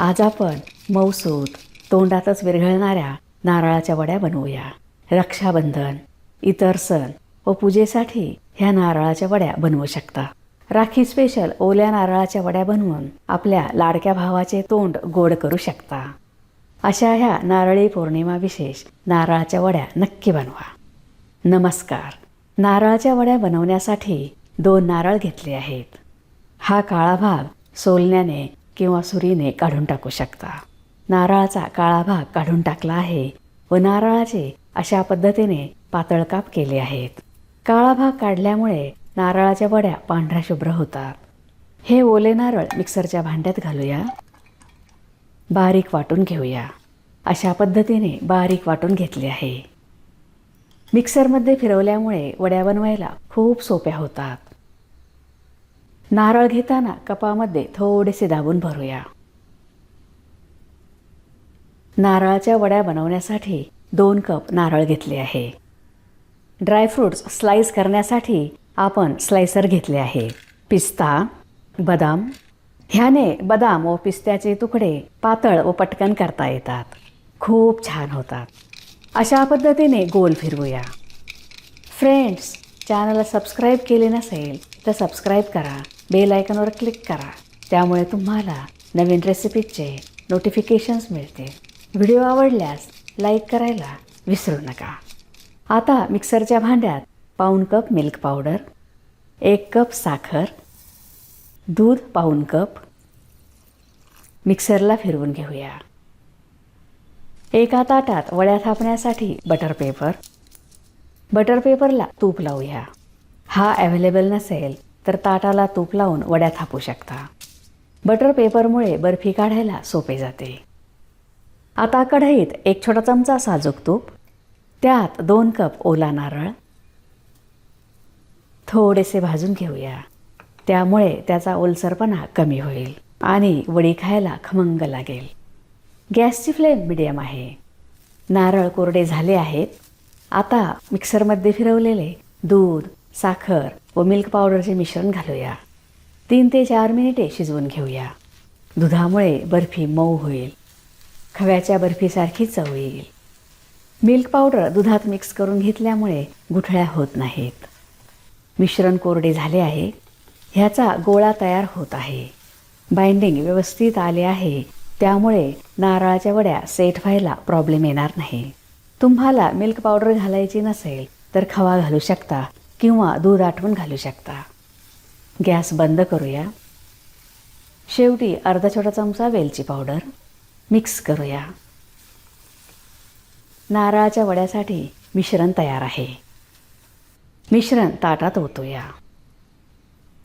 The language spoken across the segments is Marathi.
आज आपण मऊसूत तोंडातच विरघळणाऱ्या नारळाच्या वड्या बनवूया. रक्षाबंधन इतर सण व पूजेसाठी ह्या नारळाच्या वड्या बनवू शकता. राखी स्पेशल ओल्या नारळाच्या वड्या बनवून आपल्या लाडक्या भावाचे तोंड गोड करू शकता. अशा ह्या नारळी पौर्णिमा विशेष नारळाच्या वड्या नक्की बनवा. नमस्कार. नारळाच्या वड्या बनवण्यासाठी दोन नारळ घेतले आहेत. हा काळा भाग सोलण्याने किंवा सुरीने काढून टाकू शकता. नारळाचा काळा भाग काढून टाकला आहे व नारळाचे अशा पद्धतीने पातळ काप केले आहेत. काळा भाग काढल्यामुळे नारळाच्या वड्या पांढऱ्या शुभ्र होतात. हे ओले नारळ मिक्सरच्या भांड्यात घालूया. बारीक वाटून घेऊया. अशा पद्धतीने बारीक वाटून घेतले आहे. मिक्सरमध्ये फिरवल्यामुळे वड्या बनवायला खूप सोप्या होतात. नारळ घेताना कपामध्ये थोडेसे दाबून भरूया. नारळाच्या वड्या बनवण्यासाठी दोन कप नारळ घेतले आहे. ड्रायफ्रूट्स स्लाइस करण्यासाठी आपण स्लायसर घेतले आहे. पिस्ता बदाम. ह्याने बदाम व पिस्त्याचे तुकडे पातळ व पटकन करता येतात. खूप छान होतात. अशा पद्धतीने गोल फिरवूया. फ्रेंड्स चॅनलला सबस्क्राईब केले नसेल तर सबस्क्राईब करा. बेल आयकॉनवर क्लिक करा. त्यामुळे तुम्हाला नवीन रेसिपीचे नोटिफिकेशन्स मिळतील. व्हिडिओ आवडल्यास लाईक करायला विसरू नका. आता मिक्सरच्या भांड्यात पाऊण कप मिल्क पावडर एक कप साखर दूध पाऊण कप मिक्सरला फिरवून घेऊया. एका ताटात वड्या थापण्यासाठी बटर पेपर बटर पेपरला तूप लावूया. हा अवेलेबल नसेल तर ताटाला तूप लावून वड्या थापू शकता. बटर पेपरमुळे बर्फी काढायला सोपे जाते. आता कढईत एक छोटा चमचा साजूक तूप त्यात दोन कप ओला नारळ थोडेसे भाजून घेऊया. त्यामुळे त्याचा ओलसरपणा कमी होईल आणि वडी खायला खमंग लागेल. गॅसची फ्लेम मिडियम आहे. नारळ कोरडे झाले आहेत. आता मिक्सरमध्ये फिरवलेले दूध साखर व मिल्क पावडरचे मिश्रण घालूया. तीन ते चार मिनिटे शिजवून घेऊया. दुधामुळे बर्फी मऊ होईल. खव्याच्या बर्फीसारखी चव येईल. मिल्क पावडर दुधात मिक्स करून घेतल्यामुळे गुठळ्या होत नाहीत. मिश्रण कोरडे झाले आहे. ह्याचा गोळा तयार होत आहे. बाइंडिंग व्यवस्थित आले आहे. त्यामुळे नारळाच्या वड्या सेट व्हायला प्रॉब्लेम येणार नाही. तुम्हाला मिल्क पावडर घालायची नसेल तर खवा घालू शकता. किंवा दूध आठवण घालू शकता. गॅस बंद करूया. शेवटी अर्धा छोटा चमचा वेलची पावडर मिक्स करूया. नारळाच्या वड्यासाठी मिश्रण तयार आहे. मिश्रण ताटात ओतूया.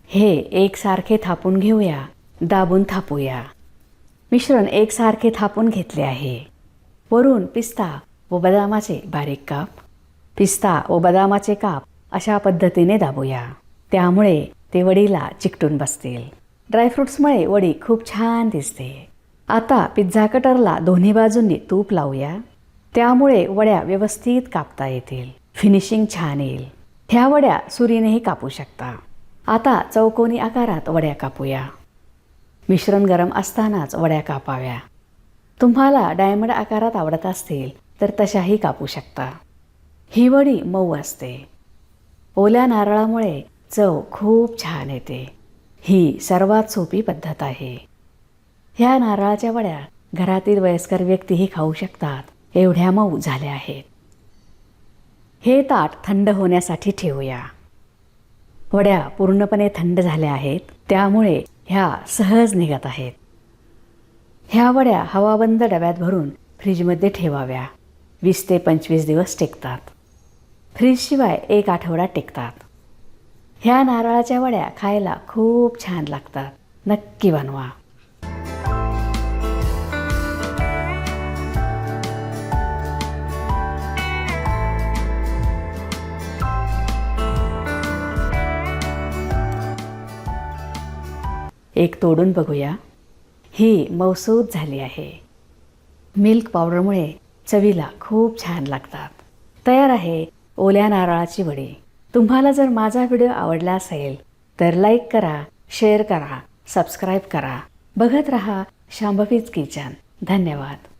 हे एकसारखे थापून घेऊया दाबून थापूया. मिश्रण एकसारखे थापून घेतले आहे. वरून पिस्ता व बदामाचे बारीक काप पिस्ता व बदामाचे काप अशा पद्धतीने दाबूया. त्यामुळे ते वडीला चिकटून बसतील. ड्रायफ्रुट्समुळे वडी खूप छान दिसते. आता पिझ्झा कटरला दोन्ही बाजूंनी तूप लावूया. त्यामुळे वड्या व्यवस्थित कापता येतील. फिनिशिंग छान येईल. ह्या वड्या सुरीनेही कापू शकता. आता चौकोनी आकारात वड्या कापूया. मिश्रण गरम असतानाच वड्या कापाव्या. तुम्हाला डायमंड आकारात आवडत असतील तर तशाही कापू शकता. ही वडी मऊ असते. ओल्या नारळामुळे चव खूप छान येते. ही सर्वात सोपी पद्धत आहे. ह्या नारळाच्या वड्या घरातील वयस्कर व्यक्तीही खाऊ शकतात एवढ्या मऊ झाल्या आहेत. हे ताट थंड होण्यासाठी ठेवूया. वड्या पूर्णपणे थंड झाल्या आहेत त्यामुळे ह्या सहज निघत आहेत. ह्या वड्या हवाबंद डब्यात भरून फ्रीजमध्ये ठेवाव्या. वीस ते पंचवीस दिवस टेकतात. फ्रीजशिवाय एक आठवडा टिकतात. ह्या नारळाच्या वड्या खायला खूप छान लागतात. नक्की बनवा. एक तोडून बघूया. ही मौसूद झाली आहे. मिल्क पावडरमुळे चवीला खूप छान लागतात. तयार आहे ओल्या नारळाची वडी. तुम्हाला जर माझा व्हिडिओ आवडला असेल तर लाईक करा शेअर करा सबस्क्राईब करा. बघत रहा शांभवीच किचन. धन्यवाद.